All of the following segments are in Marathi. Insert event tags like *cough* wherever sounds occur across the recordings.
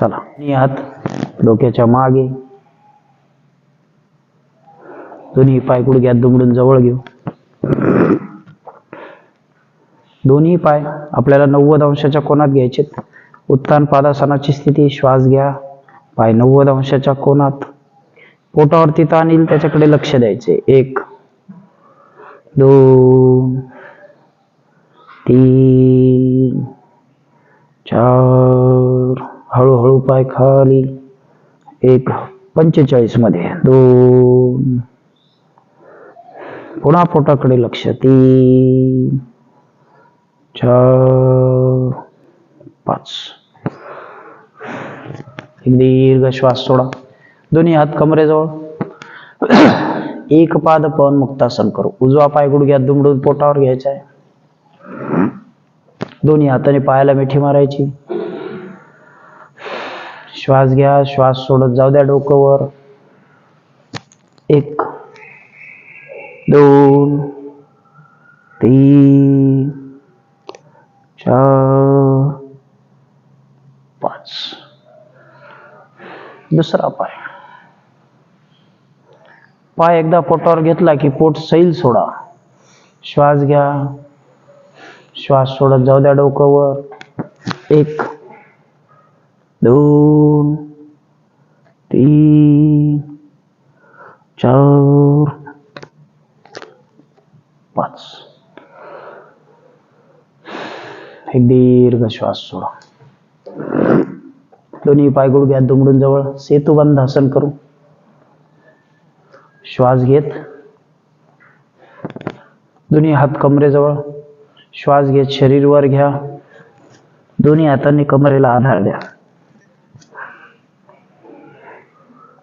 चला. हात डोक्याच्या मागे. दोन्ही पाय गुडघ्यात दुमडून जवळ घेऊ. दोन्ही पाय आपल्याला नव्वद अंशाच्या कोनात घ्यायचे उत्तान पादासनाची स्थिती श्वास घ्या. पाय नव्वद अंशाच्या कोनात. पोटावरती ताण येईल त्याच्याकडे लक्ष द्यायचे. एक दोन तीन चार हळूहळू पाय खाली. एक पंचेचाळीसमध्ये. दोन. पुन्हा पोटाकडे लक्ष. तीन. चार. पाच. एक दीर्घ श्वास सोडा. दोन्ही हात कमरेजवळ. एक पाद पवन मुक्तासन करू. उजवा पाय गुडघ्यात दुमडून पोटावर घ्यायचा आहे. दोन्ही हाताने पायाला मिठी मारायची. श्वास घ्या श्वास सोडत जाऊ द्या डोकंवर. एक दोन तीन चार पाच. दुसरा पाय. पाय एकदा पोटावर घेतला की पोट सैल सोडा. श्वास घ्या. श्वास सोडत जाऊ द्या डोकंवर. एक दोन तीन चार पाच. एक दीर्घ श्वास सोडा. दोन्ही पाय घ्या दुमडून जवळ. सेतुबंध आसन करू. श्वास घेत. दोन्ही हात कमरेजवळ श्वास घेत. शरीर वर घ्या. दोन्ही हातांनी कमरेला आधार द्या.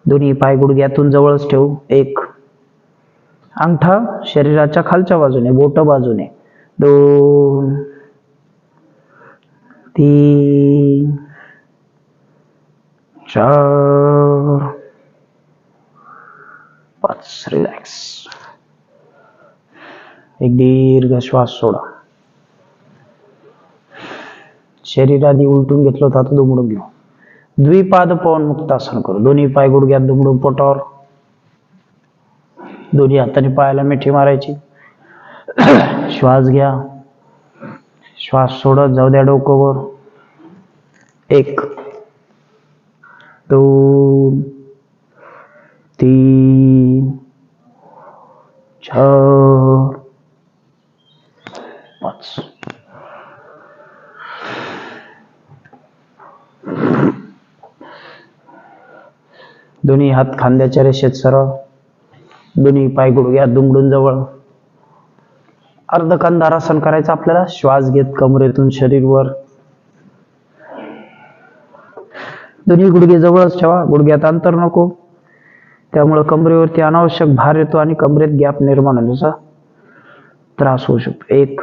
दोन्ही पाय गुडघ्यातून जवळच ठेवू. एक. अंगठा शरीराच्या खालच्या बाजूने बोट बाजूने. दोन. तीन. चार. पाच. रिलॅक्स. एक दीर्घ श्वास सोडा. शरीराने उलटून घेतलं होतं आता दुमडून घेऊ. द्विपाद पवन मुक्तासन करू. दोन्ही पाय गुडघ्यात दुमडून पोटावर. दोन्ही हाताने पायाला मिठी मारायची. श्वास घ्या. श्वास सोडत जाऊ द्या डोकंवर. एक दोन तीन चार पाच दोन्ही हात खांद्याच्या रेषेत सरळ. दोन्ही पाय गुडघ्या दुमडून जवळ. अर्धकंधारासन करायचं आपल्याला. श्वास घेत कमरेतून शरीरवर दोन्ही गुडघे जवळच ठेवा. गुडघ्यात अंतर नको. त्यामुळं कमरेवरती अनावश्यक भार येतो आणि कमरेत गॅप निर्माण होण्याचा त्रास होऊ शकतो. एक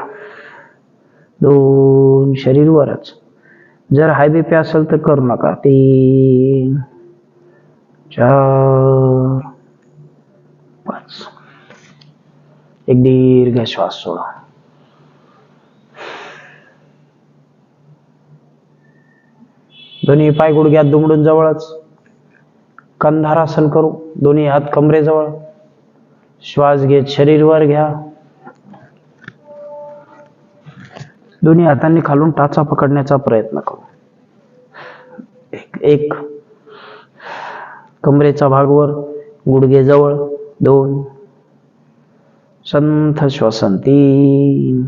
दोन शरीरवरच जर हाय बीपी असेल तर करू नका. तीन चार पाच एक दीर्घ श्वास सोडा. दोन्ही पाय गुडघ्यात दुमडून जवळच. कंधारासन करू. दोन्ही हात कमरेजवळ श्वास घेत शरीर वर घ्या. दोन्ही हातांनी खालून टाचा पकडण्याचा प्रयत्न करू. एक एक. कमरेचा भागवर गुडघेजवळ गुडघे जवळ दोन. संथ श्वसन तीन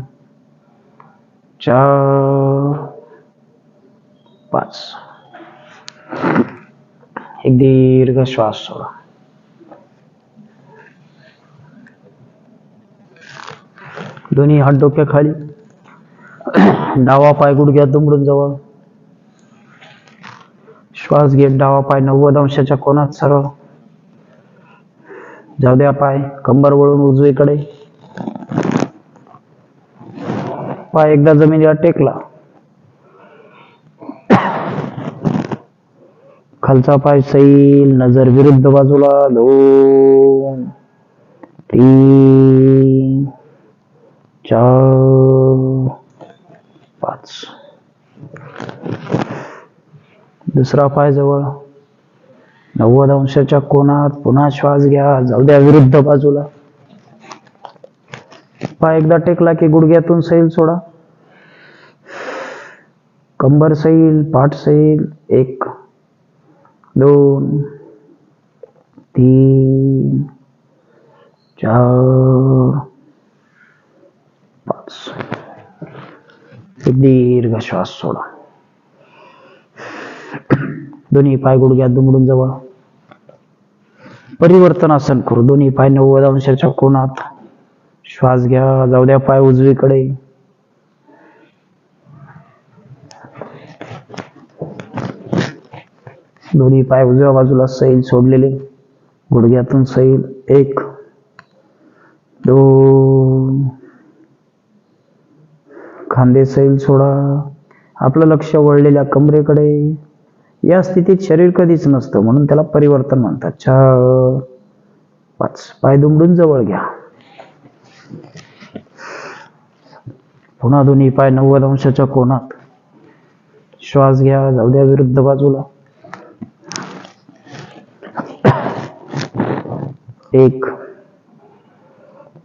चार. पाच. एक दीर्घ श्वास सोडा. दोन्ही हात डोक्याखाली. डावा पाय गुडघ्यात दुमडून जवळ. श्वास घेत डावा पाय नव्वद अंशाच्या कोणात सरळ. जाऊ द्या पाय कंबर वळून उजवीकडे पाय एकदा जमिनीला टेकला. खालचा पाय सैल नजर विरुद्ध बाजूला दोन तीन चार पाच. दुसरा पाय जवळ. नव्वद अंशाच्या कोणात पुन्हा श्वास घ्या. जाऊ द्या विरुद्ध बाजूला. पाय एकदा टेकला की गुडघ्यातून सैल सोडा. कंबर सैल पाठ सैल. एक दोन तीन चार पाच. दीर्घ श्वास सोडा. दोन्ही पाय गुडघ्यात दुमडून जवळ. परिवर्तन आसन करू. दोन्ही पाय नव्वद अंशाच्या कोणात श्वास घ्या. जाऊ द्या पाय उजवीकडे. दोन्ही पाय उजव्या बाजूला सैल सोडलेले. गुडघ्यातून सैल. एक दोन. खांदे सैल सोडा. आपलं लक्ष वळलेल्या कमरेकडे. या स्थितीत शरीर कधीच नसतं म्हणून त्याला परिवर्तन म्हणतात. चार पाच. पाय दुमडून जवळ घ्या. पुन्हा दोन्ही पाय नव्वद अंशाच्या कोणात श्वास घ्या. जाऊ द्या विरुद्ध बाजूला. एक.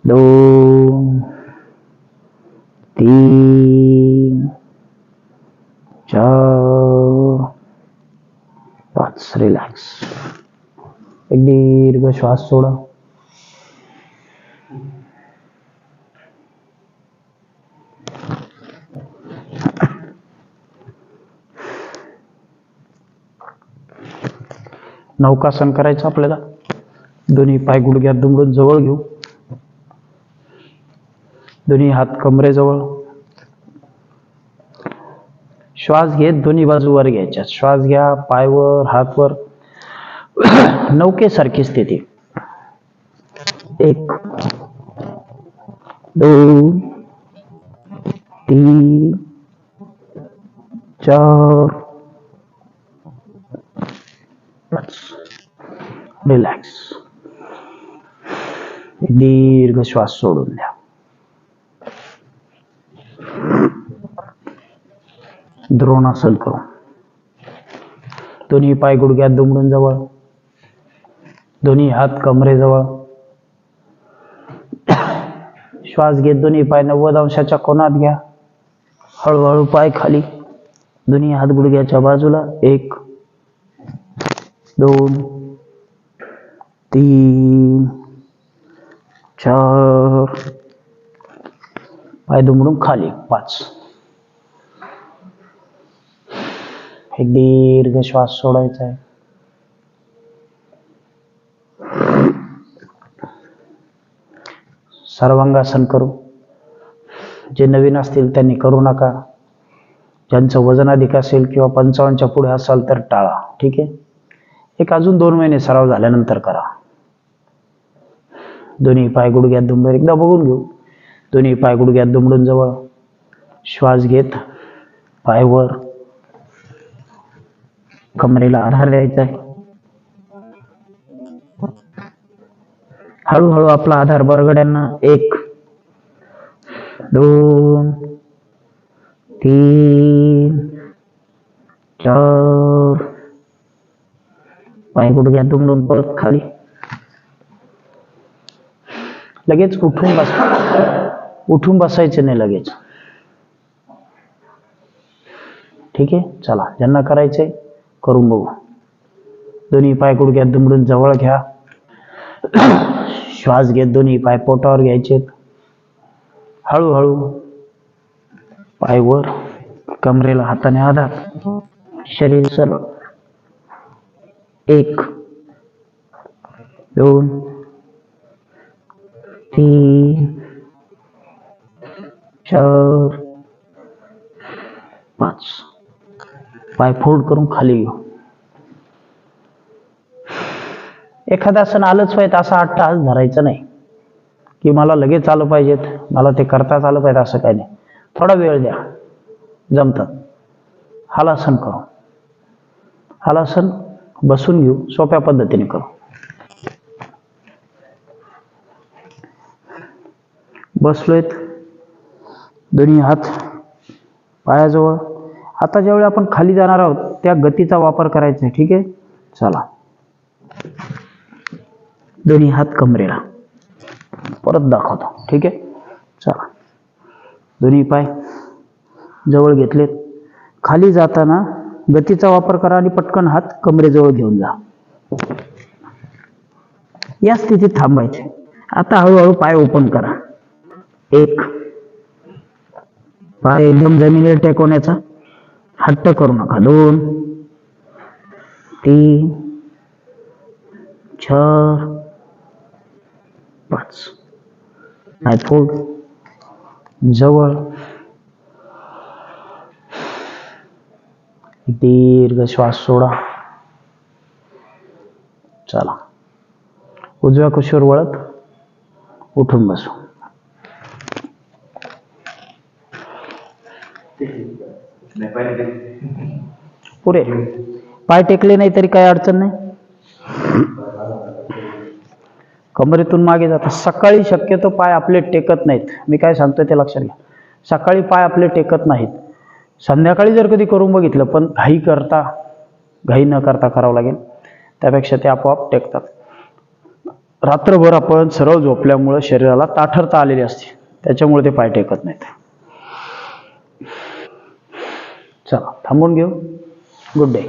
दोन. तीन चार रिलॅक्स एक दीर्घ श्वास सोडा. नौकासन करायचं आपल्याला. दोन्ही पाय गुडघ्यात दुमडून जवळ घेऊ. दोन्ही हात कमरेजवळ. श्वास घेत दोन्ही बाजूवर घ्यायच्या. श्वास घ्या पायवर हातवर. *clears throat* नौकेसारखी स्थिती. एक दोन तीन चार रिलॅक्स दीर्घ श्वास सोडून द्या. द्रोणासन करू दोन्ही पाय गुडघ्यात दुमडून जवळ. दोन्ही हात कमरेजवळ श्वास घेत दोन्ही पाय नव्वद अंशाच्या कोणात घ्या. हळूहळू पाय खाली. दोन्ही हात गुडघ्याच्या बाजूला. एक दोन तीन चार. पाय दुमडून खाली. पाच. एक दीर्घ श्वास सोडायचा आहे. सर्वांगासन करू. जे नवीन असतील त्यांनी करू नका. ज्यांचं वजन अधिक असेल किंवा पंचावन्नच्या पुढे असाल तर टाळा. ठीक आहे? एक अजून दोन महिने सराव झाल्यानंतर करा. दोन्ही पाय गुडघ्यात दुमडून एकदा बघून घेऊ. दोन्ही पाय गुडघ्यात दुमडून जवळ. श्वास घेत पायवर कमरेला आधार द्यायचा आहे. हळूहळू आपला आधार बरगड्यांना एक दोन तीन चार. पाय गुडघ्यात दुमडून परत खाली. लगेच उठून बस. उठून बसायचे नाही लगेच. ठीक आहे? चला ज्यांना करायचंय करून बघू. दोन्ही पाय गुडघ्यात दुमडून जवळ घ्या. श्वास घेत दोन्ही पाय पोटावर घ्यायचे. हळूहळू पाय वर कमरेला हाताने आधार. शरीर सरळ. एक दोन तीन चार पाच. पाय फोल्ड करून खाली घेऊ. एखादा सण आलंच पाहिजे असा आठ तास धरायचा नाही. की मला लगेच आलं पाहिजेत मला ते करताच आलं पाहिजे असं काही नाही. थोडा वेळ द्या. जमतात हलासन करू. हलासन बसून घेऊ सोप्या पद्धतीने करू. बसलोयत. दोन्ही हात पायाजवळ. आता ज्यावेळी आपण खाली जाणार आहोत त्या गतीचा वापर करायचा आहे. ठीक आहे? चला. दोन्ही हात कमरेला. परत दाखवतो. ठीक आहे? चला. दोन्ही पाय जवळ घेतलेत. खाली जाताना गतीचा वापर करा आणि पटकन हात कमरेजवळ घेऊन जा. या स्थितीत थांबायचे आता हळूहळू पाय ओपन करा. एक. पाय एकदम जमिनीवर टेकवण्याचा. हट्ट करू नका. दोन तीन चार पाच. पाय फोड. जवळ. दीर्घ श्वास सोडा. चला. उजव्या कुशीवर वळत उठून बसू. पुरे पाय टेकले नाही तरी काही अडचण नाही. कमरेतून मागे जातात सकाळी शक्यतो पाय आपले टेकत नाहीत. मी काय सांगतोय ते लक्षात घ्या. सकाळी पाय आपले टेकत नाहीत. संध्याकाळी जर कधी करून बघितलं पण घाई करता घाई न करता करावं लागेल. त्यापेक्षा ते आपोआप टेकतात. रात्रभर आपण सरळ झोपल्यामुळं शरीराला ताठरता आलेली असते. त्याच्यामुळे ते पाय टेकत नाहीत. चला थांबून घेऊ गुड डे